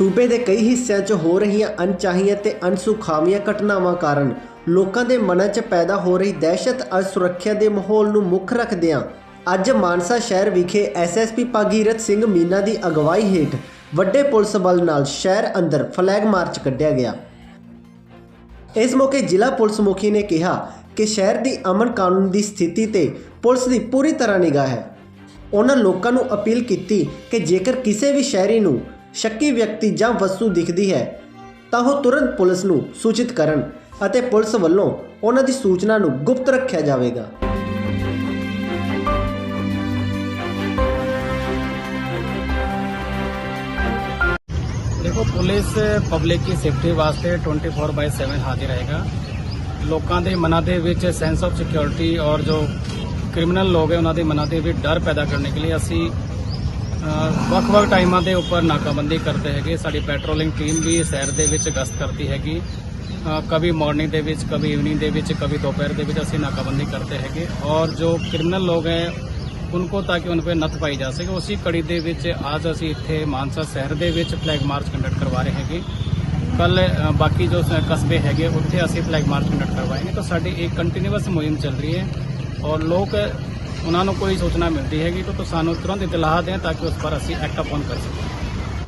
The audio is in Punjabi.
ਸੂਬੇ ਦੇ ਕਈ ਹਿੱਸਿਆਂ 'ਚ ਹੋ ਰਹੀਆਂ ਅਣਚਾਹੀਆਂ ਤੇ ਅਣਸੁਖਾਵੀਆਂ ਘਟਨਾਵਾਂ ਕਾਰਨ ਲੋਕਾਂ ਦੇ ਮਨਾਂ 'ਚ ਪੈਦਾ ਹੋ ਰਹੀ ਦਹਿਸ਼ਤ ਅਸੁਰੱਖਿਆ ਦੇ ਮਾਹੌਲ ਨੂੰ ਮੁੱਖ ਰੱਖਦਿਆਂ ਅੱਜ ਮਾਨਸਾ ਸ਼ਹਿਰ ਵਿਖੇ ਐਸਐਸਪੀ ਭਾਗੀਰਥ ਸਿੰਘ ਮੀਨਾ ਦੀ ਅਗਵਾਈ ਹੇਠ ਵੱਡੇ ਪੁਲਿਸ ਬਲ ਨਾਲ ਸ਼ਹਿਰ ਅੰਦਰ ਫਲੈਗ ਮਾਰਚ ਕੱਢਿਆ ਗਿਆ। ਇਸ ਮੌਕੇ ਜ਼ਿਲ੍ਹਾ ਪੁਲਿਸ ਮੁਖੀ ਨੇ ਕਿਹਾ ਕਿ ਸ਼ਹਿਰ ਦੀ ਅਮਨ ਕਾਨੂੰਨ ਦੀ ਸਥਿਤੀ ਤੇ ਪੁਲਿਸ ਦੀ ਪੂਰੀ ਤਰ੍ਹਾਂ ਨਿਗਾਹ ਹੈ। ਉਹਨਾਂ ਲੋਕਾਂ ਨੂੰ ਅਪੀਲ ਕੀਤੀ ਕਿ ਜੇਕਰ ਕਿਸੇ ਵੀ ਸ਼ਹਿਰੀ ਨੂੰ ਸ਼ੱਕੀ ਵਿਅਕਤੀ ਜਾਂ ਵਸਤੂ ਦਿਖਦੀ ਹੈ, ਤਾਂ ਉਹ ਤੁਰੰਤ ਪੁਲਿਸ ਨੂੰ ਸੂਚਿਤ ਕਰਨ ਅਤੇ ਪੁਲਿਸ ਵੱਲੋਂ ਉਹਨਾਂ ਦੀ ਸੂਚਨਾ ਨੂੰ ਗੁਪਤ ਰੱਖਿਆ ਜਾਵੇਗਾ। ਦੇਖੋ, ਪੁਲਿਸ ਪਬਲਿਕ ਦੀ ਸੇਫਟੀ ਵਾਸਤੇ 24/7 ਹਾਜ਼ਰ ਰਹੇਗਾ ਲੋਕਾਂ ਦੇ ਮਨਾਂ ਦੇ ਵਿੱਚ ਸੈਂਸ ਆਫ ਸਿਕਿਉਰਿਟੀ ਔਰ ਜੋ ਕ੍ਰਿਮੀਨਲ ਲੋਕ ਹੈ, ਉਹਨਾਂ ਦੇ ਮਨਾਂ ਦੇ ਵਿੱਚ ਡਰ ਪੈਦਾ ਕਰਨ ਦੇ ਲਈ ਅਸੀਂ ਵੱਖ-ਵੱਖ ਟਾਈਮਾਂ ਦੇ ਉੱਪਰ ਨਾਕਾਬੰਦੀ ਕਰਦੇ ਹੈਗੇ। ਸਾਡੀ ਪੈਟਰੋਲਿੰਗ ਟੀਮ ਵੀ ਸੈਰ ਦੇ ਵਿੱਚ ਗਸ਼ਤ ਕਰਦੀ ਹੈਗੀ। ਕभी ਮਾਰਨਿੰਗ ਦੇ ਵਿੱਚ ਕभी ਈਵਨਿੰਗ ਦੇ ਵਿੱਚ ਕभी ਦੁਪਹਿਰ ਦੇ ਵਿੱਚ ਅਸੀਂ ਨਾਕਾਬੰਦੀ ਕਰਦੇ ਹੈਗੇ। ਔਰ ਜੋ ਕ੍ਰਿਮੀਨਲ ਲੋਕ ਹੈ, ਉਨਕੋ ਤਾਂ ਕਿ ਉਹਨਾਂ ਤੇ नथ ਪਾਈ ਜਾ ਸਕੇ। उसी ਕੜੀ ਦੇ ਵਿੱਚ ਅੱਜ ਅਸੀਂ ਇੱਥੇ ਮਾਨਸਾ ਸ਼ਹਿਰ ਦੇ ਵਿੱਚ ਫਲੈਗ ਮਾਰਚ ਕੰਡਕਟ ਕਰਵਾ ਰਹੇ ਹੈਗੇ। ਕੱਲ ਬਾਕੀ ਜੋ ਕਸਬੇ ਹੈਗੇ, ਉੱਥੇ ਅਸੀਂ ਫਲੈਗ ਮਾਰਚ ਕੰਡਕਟ ਕਰਵਾਏ ਨੇ ਤਾਂ ਸਾਡੀ ਇੱਕ ਕੰਟੀਨਿਊਸ ਮੁਹਿੰਮ ਚੱਲ ਰਹੀ ਹੈ। ਔਰ ਲੋਕ ਉਹਨਾਂ ਨੂੰ ਕੋਈ ਸੂਚਨਾ ਮਿਲਦੀ ਹੈਗੀ ਤਾਂ ਸਾਨੂੰ ਤੁਰੰਤ ਇਤਲਾਹ ਦੇਣ ਤਾਂ ਕਿ ਉਸ ਪਰ ਅਸੀਂ ਐਕਟ ਅਪਨ ਕਰ ਸਕੀਏ।